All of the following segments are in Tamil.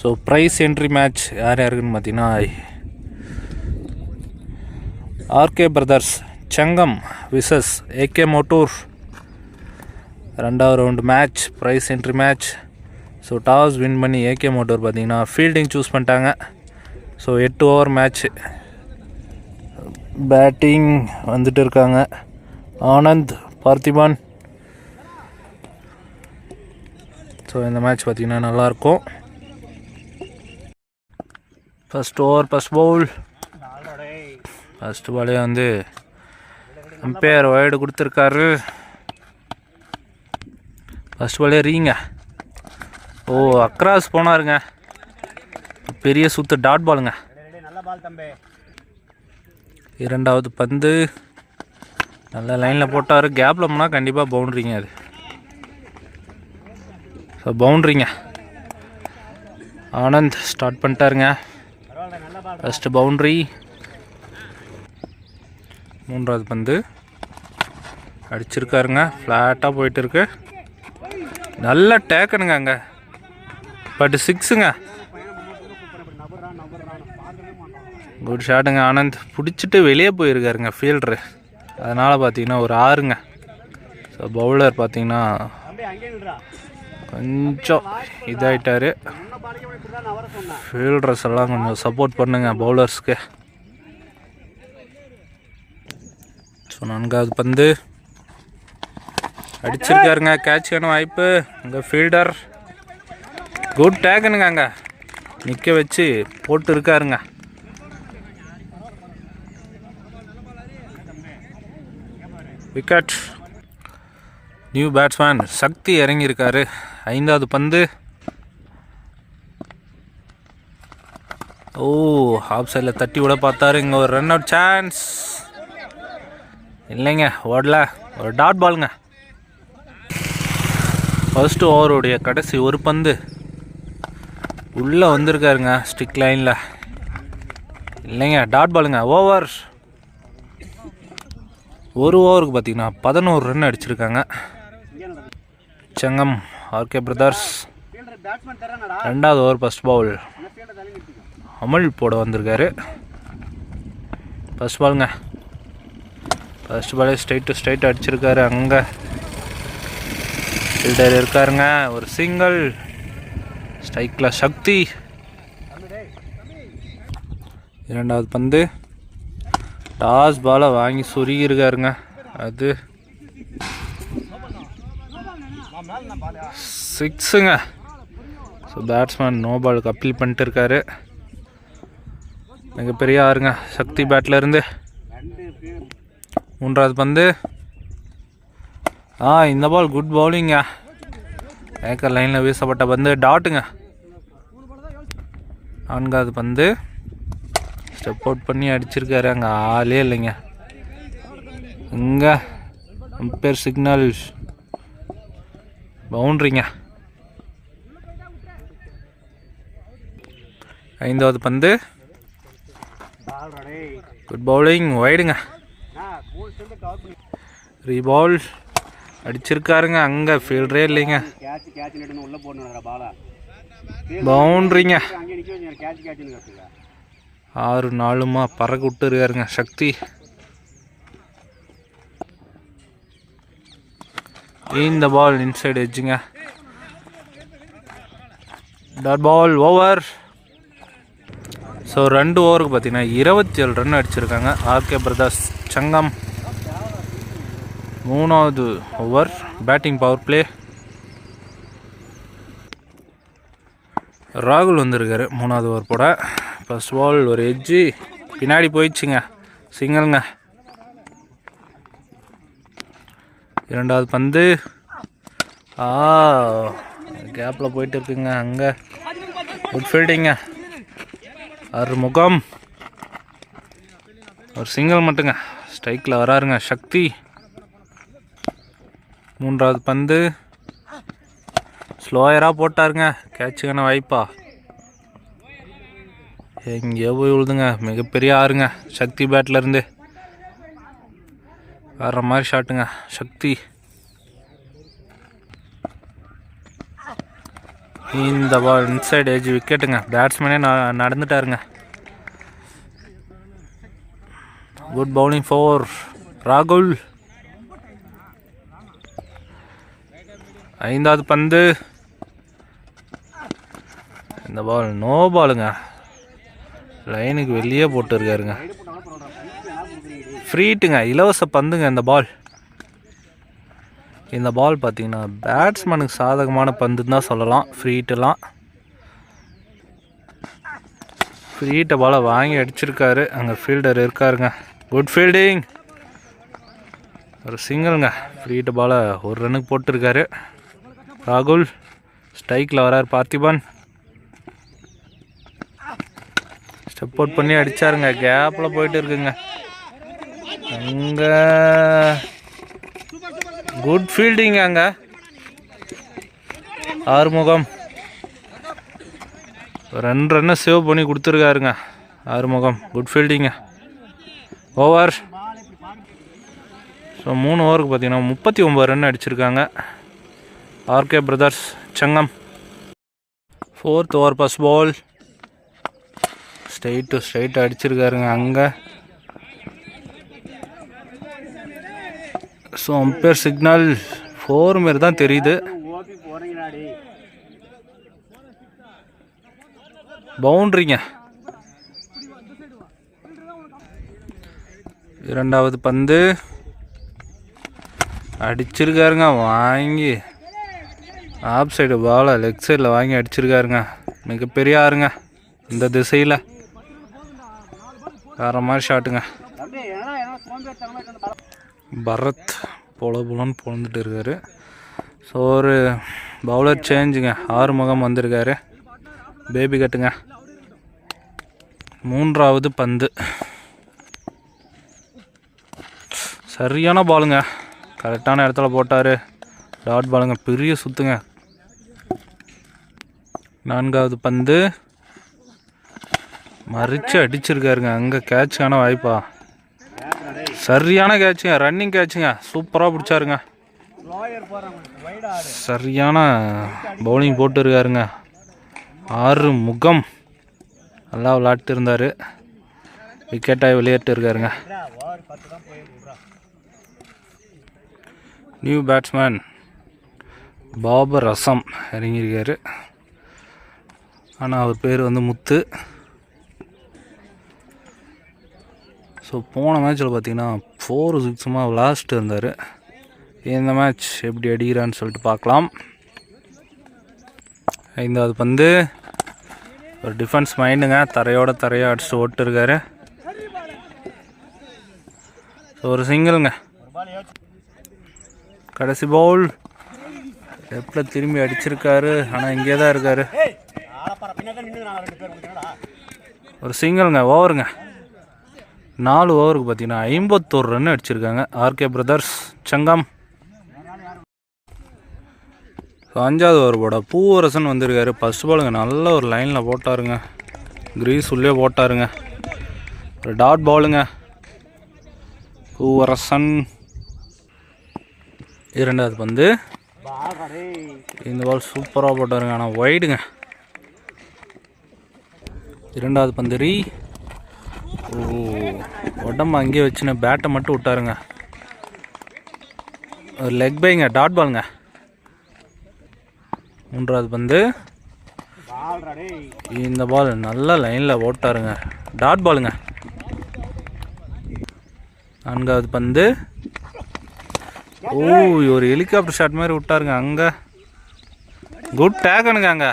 ஸோ ப்ரைஸ் என்ட்ரி மேட்ச் யார் யாருக்குன்னு பார்த்தீங்கன்னா RK brothers Sangam versus AK Mottur ரெண்டாவது round match prize entry match so toss win பண்ணி ஏகே மோட்டூர் பார்த்தீங்கன்னா ஃபீல்டிங் சூஸ் பண்ணிட்டாங்க. ஸோ எட்டு ஓவர் மேட்ச்சு பேட்டிங் வந்துட்டு இருக்காங்க. ஆனந்த் பார்த்திபான் ஸோ இந்த மேட்ச் பார்த்தீங்கன்னா நல்லாயிருக்கும். First over first ball first பாலே வந்து அம்பையர் ஒயர்டு கொடுத்துருக்காரு. ஃபஸ்ட் பாலே ரீங்க ஓ அக்ராஸ் போனாருங்க. பெரிய சுத்து டாட் பாலுங்க இரண்டாவது பந்து. நல்ல லைனில் போட்டார். கேப்பில் போனால் கண்டிப்பாக பவுண்ட்ரிங்க அது. ஸோ பவுண்ட்ரிங்க ஆனந்த் ஸ்டார்ட் பண்ணிட்டாருங்க. ஃபஸ்ட்டு பவுண்ட்ரி மூன்றாவது பந்து. அடிச்சிருக்காருங்க. ஃப்ளாட்டாக போயிட்டு இருக்கு நல்ல டேக்கனுங்க அங்கே. பட் சிக்ஸுங்க குட் ஷாட்டுங்க ஆனந்த். பிடிச்சிட்டு வெளியே போயிருக்காருங்க ஃபீல்டரு அதனால் பார்த்தீங்கன்னா ஒரு ஆறுங்க. ஸோ பவுலர் பார்த்தீங்கன்னா கொஞ்சம் இதாகிட்டார் ஃபீல்டர்ஸ் எல்லாம் கொஞ்சம் சப்போர்ட் பண்ணுங்க பவுலர்ஸ்க்கு ஸோ நான்காவது பந்து. அடிச்சிருக்காருங்க கேட்சான வாய்ப்பு. இங்கே ஃபீல்டர் குட் டேக்குனுங்க அங்கே. நிற்க வச்சு போட்டு இருக்காருங்க விக்கெட் நியூ பேட்ஸ்மேன் சக்தி இறங்கியிருக்காரு. ஐந்தாவது பந்து. ஓ ஹாஃப் சைடில் தட்டி விட பார்த்தாரு. இங்கே ஒரு ரன் அவுட் சான்ஸ் இல்லைங்க ஓடல. ஒரு டாட் பாலுங்க ஃபர்ஸ்ட் ஓவருடைய கடைசி ஒரு பந்து. உள்ளே வந்திருக்காருங்க ஸ்டிக் லைனில் இல்லைங்க டாட் பாலுங்க ஓவர் ஒரு ஓவருக்கு பார்த்தீங்கன்னா பதினோரு ரன் அடிச்சிருக்காங்க. Sengam RK brothers. ரெண்டாவது ஓவர் ஃபர்ஸ்ட் பவுல் அமல் போட வந்திருக்காரு. ஃபர்ஸ்ட் பாலுங்க ஃபஸ்ட் பாலே ஸ்ட்ரைட் டு ஸ்ட்ரைட் அடிச்சிருக்காரு அங்கே. ஃபீல்டர் இருக்காருங்க. ஒரு சிங்கிள் ஸ்ட்ரைக்கில் சக்தி. இரண்டாவது பந்து. டாஸ் பாலை வாங்கி சொருகியிருக்காருங்க. அது. சிக்ஸுங்க. ஸோ பேட்ஸ்மேன் நோ பாலுக்கு அப்பீல் பண்ணிட்டு இருக்காரு மிகப்பெரிய ஆறுங்க. சக்தி பேட்லேருந்து மூன்றாவது பந்து. ஆ இந்த பால் குட் பவுலிங்க ஏக்கர் லைனில் வீசப்பட்ட பந்து. டாட்டுங்க நான்காவது பந்து. ஸ்டெப் அவுட் பண்ணி அடிச்சிருக்காரு. அங்கே ஆளே இல்லைங்க. இங்கே. அம்பேர் சிக்னல் பவுண்ட்ரிங்க. ஐந்தாவது பந்து. குட் பவுலிங் ஒய்டுங்க ரீபால் அடிச்சிருக்காருங்க அங்கே ஃபீல்டரே இல்லைங்க. பவுண்ட்ரிங்க ஆறு நாலுமா பறக்க விட்டுருக்காருங்க சக்தி. இந்த பால் இன்சைடு எட்ஜுங்க டாட் பால் ஓவர் ஸோ ரெண்டு ஓவருக்கு பார்த்தீங்கன்னா இருபத்தி ஏழு ரன் அடிச்சிருக்காங்க ஆர்கே பிரதர்ஸ் சங்கம். மூணாவது ஓவர் பேட்டிங் பவர் பிளே ராகுல் வந்திருக்காரு மூணாவது ஓவர் போட. ஃபர்ஸ்ட் பால் ஒரு எட்ஜு பின்னாடி போயிடுச்சுங்க. சிங்கிள்ங்க இரண்டாவது பந்து. ஆ கேப்பில் போயிட்டு இருக்குங்க அங்கே. குட் ஃபீல்டிங்க அறுமுகம் ஒரு சிங்கிள் மட்டுங்க. ஸ்ட்ரைக்கில் வராருங்க சக்தி. மூன்றாவது பந்து. ஸ்லோயராக போட்டாருங்க கேட்சுக்கான வாய்ப்பா. எங்கேயோ போய் விழுதுங்க மிகப்பெரிய ஆறுங்க. சக்தி பேட்டில் இருந்து. வர்ற மாதிரி ஷாட்டுங்க. சக்தி. இந்த பால் இன்சைட் ஏஜ் விக்கெட்டுங்க பேட்ஸ்மேனே நடந்துட்டாருங்க. குட் பவுலிங் ஃபோர் ராகுல் ஐந்தாவது பந்து. இந்த பால் நோ பாலுங்க லைனுக்கு வெளியே போட்டுருக்காருங்க. ஃப்ரீட்டுங்க இலவச பந்துங்க இந்த பால். இந்த பால் பார்த்தீங்கன்னா பேட்ஸ்மேனுக்கு சாதகமான பந்துன்னு தான் சொல்லலாம். ஃப்ரீட்டெல்லாம். ஃப்ரீட்டை பாலை வாங்கி அடிச்சிருக்காரு. அங்கே ஃபீல்டர் இருக்காருங்க. குட் ஃபீல்டிங் ஒரு சிங்கிள்ங்க ஃப்ரீட்டை பாலை ஒரு ரன்னுக்கு போட்டிருக்காரு. ராகுல் ஸ்ட்ரைக்கில் வரார் பார்த்திபன். ஸ்டெப் அவுட் பண்ணி அடித்தாருங்க கேப்பில் போயிட்டு இருக்குங்க. அங்கே குட் ஃபீல்டிங் அங்கே. ஆறுமுகம். ரெண்டு ரன்னை சேவ் பண்ணி கொடுத்துருக்காருங்க. ஆறுமுகம் குட் ஃபீல்டிங்க ஓவர் ஸோ மூணு ஓவருக்கு பார்த்தீங்கன்னா முப்பத்தி ஒம்பது ரன் அடிச்சிருக்காங்க. RK brothers Chengam fourth over first ball straight to straight அடிச்சிருக்காருங்க அங்கே. ஸோ அம்பேர் சிக்னல் ஃபோர் மாரி தான் தெரியுது. பவுண்ட்ரிங்க. இரண்டாவது பந்து. அடிச்சிருக்காருங்க வாங்கி. ஆப் சைடு பாலை லெக் சைடில் வாங்கி அடிச்சிருக்காருங்க. மிகப்பெரிய ஆறுங்க. இந்த திசையில். வேற மாதிரி ஷாட்டுங்க பரத் பொல புலன்னு பொழந்துட்டு இருக்காரு. ஸோ ஒரு பவுலர் சேஞ்சுங்க ஆறு முகம் வந்திருக்காரு. பேபி கட்டுங்க. மூன்றாவது பந்து. சரியான பாலுங்க கரெக்டான இடத்துல போட்டார். டாட் பாலுங்க பெரிய சுத்துங்க. நான்காவது பந்து. மறிச்சு அடிச்சிருக்காருங்க. அங்கே கேட்சுக்கான வாய்ப்பா. சரியான கேட்சுங்க ரன்னிங் கேட்சுங்க சூப்பராக பிடிச்சாருங்க. சரியான பவுலிங் போட்டு இருக்காருங்க ஆறு முகம். நல்லா விளாட்டு இருந்தார் விக்கெட்டாக விளையாட்டு இருக்காருங்க நியூ பேட்ஸ்மேன் பாபர் அசம் இறங்கியிருக்காரு. ஆனால் அவர் பேர் வந்து முத்து. ஸோ போன மேட்ச்சில் பார்த்தீங்கன்னா ஃபோர் சிக்ஸுமா விளாஸ்ட்டு இருந்தார். இந்த மேட்ச் எப்படி அடிக்கிறான்னு சொல்லிட்டு பார்க்கலாம். ஐந்தாவது பந்து. ஒரு டிஃபென்ஸ் மைண்டுங்க தரையோட தரையாக அடிச்சுட்டு ஓட்டு இருக்காரு ஸோ ஒரு சிங்கிளுங்க கடைசி பவுல் லெஃப்டில் திரும்பி அடிச்சிருக்காரு. ஆனால் இங்கே தான் இருக்காரு. ஒரு சிங்கிள்ங்க ஓவருங்க நாலு ஓவருக்கு பார்த்தீங்கன்னா ஐம்பத்தோரு ரன் அடிச்சிருக்காங்க. RK brothers Sangam. ஸோ அஞ்சாவது ஓவர் போட பூவரசன் வந்திருக்காரு. ஃபஸ்ட் பாலுங்க நல்ல ஒரு லைனில் போட்டாருங்க. கிரீஸ் உள்ளே போட்டாருங்க. ஒரு டாட் பாலுங்க பூவரசன். இரண்டாவது பந்து. இந்த பால் சூப்பராக போட்டாருங்க. ஆனால் ஒயிடுங்க இரண்டாவது பந்தரி ஓ உடம்பு அங்கேயே வச்சுன்னு பேட்டை மட்டும் விட்டாருங்க. ஒரு லெக் பைங்க டாட் பாலுங்க மூன்றாவது பந்து. இந்த பால் நல்ல லைனில் ஓட்டாருங்க. டாட் பாலுங்க நான்காவது பந்து. ஓ ஒரு ஹெலிகாப்டர் ஷாட் மாதிரி விட்டாருங்க அங்கே. குட் டேக்கனுங்க அங்கே.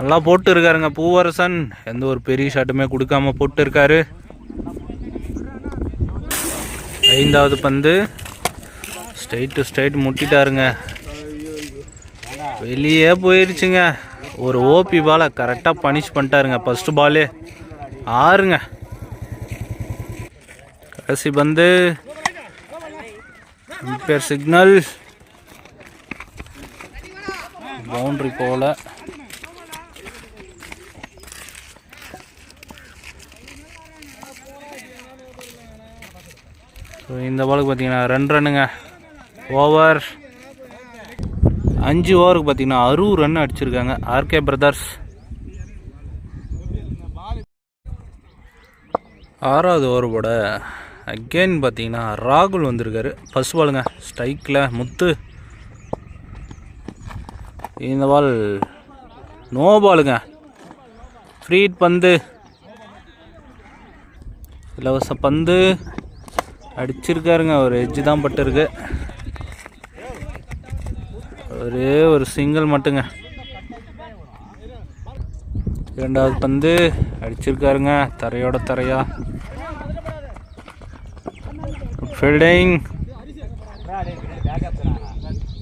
நல்லா போட்டு இருக்காருங்க பூவரசன். எந்த ஒரு பெரிய ஷாட்டுமே கொடுக்காம போட்டு இருக்காரு ஐந்தாவது பந்து. ஸ்ட்ரைட் டு ஸ்ட்ரைட் முட்டிட்டாருங்க. வெளியே போயிடுச்சுங்க ஒரு ஓபி பாலை கரெக்டாக பனிஷ் பண்ணிட்டாருங்க. ஃபஸ்ட்டு பாலே ஆறுங்க. கடைசி பந்து. பேர் சிக்னல் பவுண்ட்ரி போல. ஸோ இந்த பாலுக்கு பார்த்தீங்கன்னா ரெண்டு ரன்னுங்க ஓவர் அஞ்சு ஓவருக்கு பார்த்தீங்கன்னா அறுபது ரன் அடிச்சிருக்காங்க. ஆர்கே பிரதர்ஸ் ஆறாவது ஓவர் போட அகெயின் பார்த்தீங்கன்னா ராகுல் வந்திருக்காரு. ஃபர்ஸ்ட் பாலுங்க ஸ்ட்ரைக்கில் முத்து. இந்த பால் நோ பாலுங்க ஃப்ரீட் பந்து. இலவச பந்து. அடிச்சிருக்காருங்க. ஒரு எஜ்ஜு தான் பட்டிருக்கு ஒரே ஒரு சிங்கிள் மட்டுங்க. இரண்டாவது பந்து அடிச்சிருக்காருங்க. தரையோட தரையா. ஃபீல்டிங்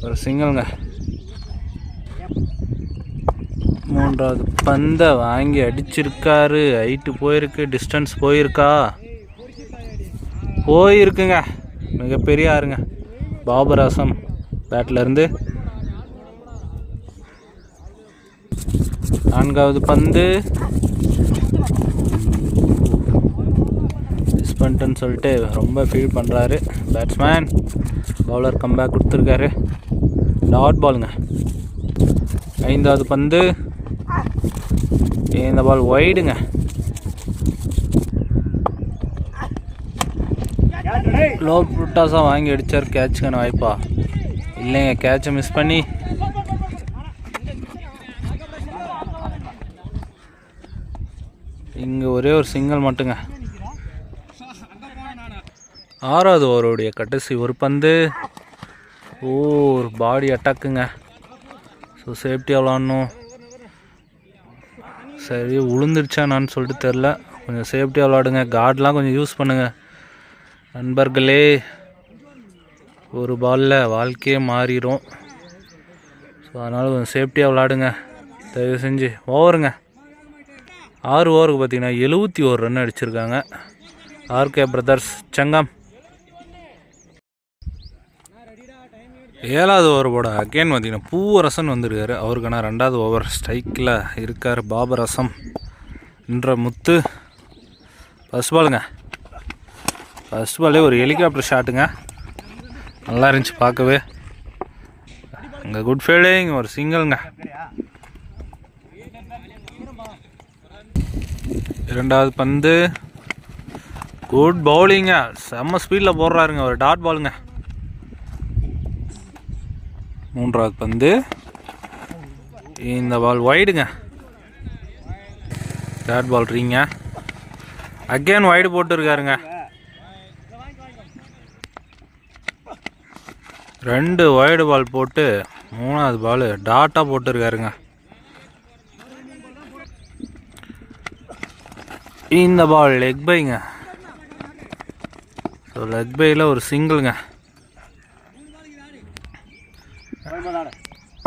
ஒரு சிங்கிள்ங்க மூன்றாவது பந்தை வாங்கி அடிச்சிருக்காரு. ஹைட்டு போயிருக்கு டிஸ்டன்ஸ் போயிருக்கா? போயிருக்குங்க. மிகப்பெரிய ஆறுங்க. பாபராசம் பேட்ல நான்காவது பந்து. மிஸ் பண்ணிட்டுன்னு சொல்லிட்டு ரொம்ப ஃபீல் பண்ணுறாரு பேட்ஸ்மேன் பவுலர் கம்பேக் கொடுத்துருக்காரு. டாட் பாலுங்க ஐந்தாவது பந்து. இந்த பால் ஒய்டுங்க லோ புட்டாஸாக வாங்கி அடித்தார் கேட்சுக்கான வாய்ப்பா. இல்லைங்க கேட்சை மிஸ் பண்ணி. இங்கே ஒரே ஒரு சிங்கிள் மட்டுங்க. ஆறாவது ஓவருடைய கடைசி ஒரு பந்து. ஓ ஒரு பாடி அட்டாக்குங்க ஸோ சேஃப்டியாக விளாட்ணும். சரி உளுந்துருச்சானான்னு சொல்லிட்டு தெரில கொஞ்சம் சேஃப்டியாக விளாடுங்க. கார்டெலாம் கொஞ்சம் யூஸ் பண்ணுங்கள் நண்பர்களே ஒரு பாலில் வாழ்க்கையே மாறிடும் ஸோ அதனால் கொஞ்சம் சேஃப்டியாக விளாடுங்க தயவு செஞ்சு ஓவருங்க. ஆறு ஓவருக்கு பார்த்தீங்கன்னா எழுபத்தி ஒரு ரன் அடிச்சிருக்காங்க. ஆர்கே பிரதர்ஸ் சங்கம். ஏழாவது ஓவர் போட அகெயின் பார்த்தீங்கன்னா பூவரசன் வந்திருக்காரு. அவருக்கான ரெண்டாவது ஓவர் ஸ்ட்ரைக்கில் இருக்கார். பாபரசம் என்ற முத்து. ஃபஸ்ட் பாலுங்க ஃபஸ்ட் பாலே ஒரு ஹெலிகாப்டர் ஷாட்டுங்க நல்லா இருந்துச்சு பார்க்கவே. அங்கே குட் ஃபீல்டிங் ஒரு சிங்கிள்ங்க இரண்டாவது பந்து. குட் பவுலிங்க செம்ம ஸ்பீடில் போடுறாருங்க ஒரு டாட் பாலுங்க மூன்றாவது பந்து. இந்த பால் ஒய்டுங்க டாட் பால் ரீங்க அகேன் ஒய்டு போட்டுருக்காருங்க. ரெண்டு ஒயர்டு பால் போட்டு மூணாவது பால் டாட்டாக போட்டிருக்காருங்க. இந்த பால் லெக் பைங்க ஸோ லெக் பையில் ஒரு சிங்கிளுங்க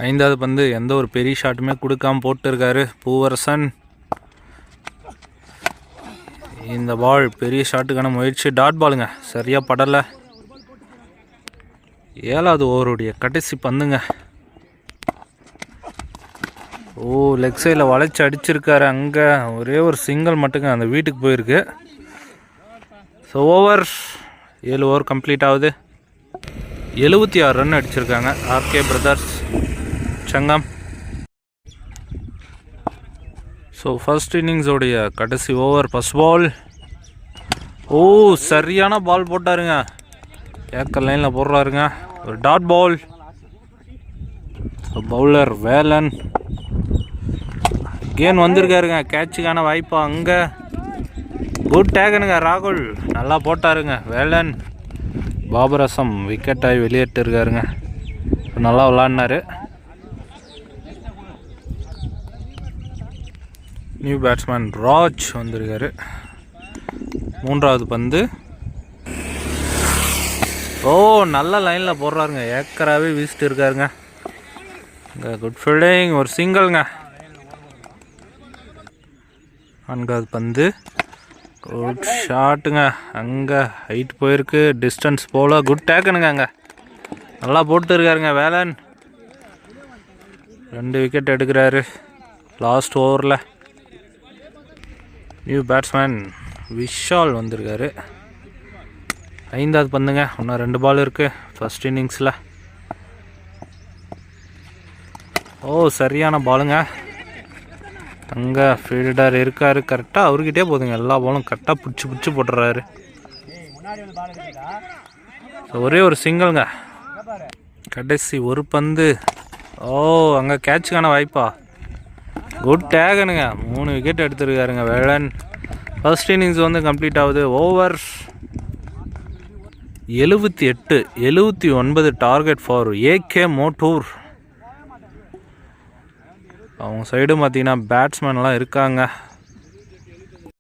ஐந்தாவது பந்து எந்த ஒரு பெரிய ஷாட்டுமே கொடுக்காம போட்டிருக்காரு பூவரசன். இந்த பால் பெரிய ஷாட்டுக்கான முயற்சி. டாட் பாலுங்க சரியாக படலை. ஏழாவது ஓவருடைய கடைசி பந்துங்க. ஓ லெக் சைடில் வளைச்சி அடிச்சிருக்காரு அங்கே. ஒரே ஒரு சிங்கிள் மட்டுங்க அந்த வீட்டுக்கு போயிருக்கு. ஸோ ஓவர் ஏழு ஓவர் கம்ப்ளீட் ஆகுது. எழுபத்தி ஆறு ரன் அடிச்சிருக்காங்க. RK brothers Sangam. So first இன்னிங்ஸோடைய கடைசி ஓவர் ஃபஸ்ட் பால் ஓ சரியான பால் போட்டாருங்க. ஏக்கர் லைனில் போடுறாருங்க. ஒரு டாட் பவுல் பவுலர் வேலன். கேன் வந்திருக்காருங்க. கேட்சுக்கான வாய்ப்பு அங்கே. குட் டேகனுங்க ராகுல். நல்லா போட்டாருங்க. வேலன். பாபரசம் விக்கெட் ஆகி வெளியேட்டு இருக்காருங்க நல்லா விளாடினாரு. நியூ பேட்ஸ்மேன் ராஜ் வந்திருக்காரு. மூன்றாவது பந்து. ஓ நல்ல லைனில் போடுறாருங்க. ஏக்கராகவே வீசிட்டு இருக்காருங்க. இங்கே குட் ஃபீல்டிங் ஒரு சிங்கிள்ங்க நான்காவது பந்து. குட் ஷாட்டுங்க அங்கே ஹைட் போயிருக்கு. டிஸ்டன்ஸ் போல. குட் டேக்கனுங்க அங்கே. நல்லா போட்டு இருக்காருங்க வேலன். ரெண்டு விக்கெட் எடுக்கிறாரு. லாஸ்ட் ஓவரில் நியூ பேட்ஸ்மேன் விஷால் வந்திருக்காரு. ஐந்தாவது பந்துங்க. இன்னும் ரெண்டு பால் இருக்குது ஃபர்ஸ்ட் இன்னிங்ஸில் ஓ சரியான பாலுங்க அங்கே ஃபீல்டர் இருக்காரு. கரெக்டாக அவர்கிட்டே போதுங்க. எல்லா பாலும் கரெக்டாக பிடிச்சி பிடிச்சி போட்டுறாரு ஒரே ஒரு சிங்கிள்ங்க கடைசி ஒரு பந்து. ஓ அங்கே கேட்சுக்கான வாய்ப்பா. குட் டேகனுங்க மூணு விக்கெட் எடுத்துருக்காருங்க வேளன் ஃபர்ஸ்ட் இன்னிங்ஸ் வந்து கம்ப்ளீட் ஆகுது. ஓவர் எழுபத்தி எட்டு எழுபத்தி ஒன்பது டார்கெட் ஃபார் ஏகே மோட்டூர் அவங்க சைடும் பார்த்தீங்கன்னா பேட்ஸ்மேன்லாம் இருக்காங்க.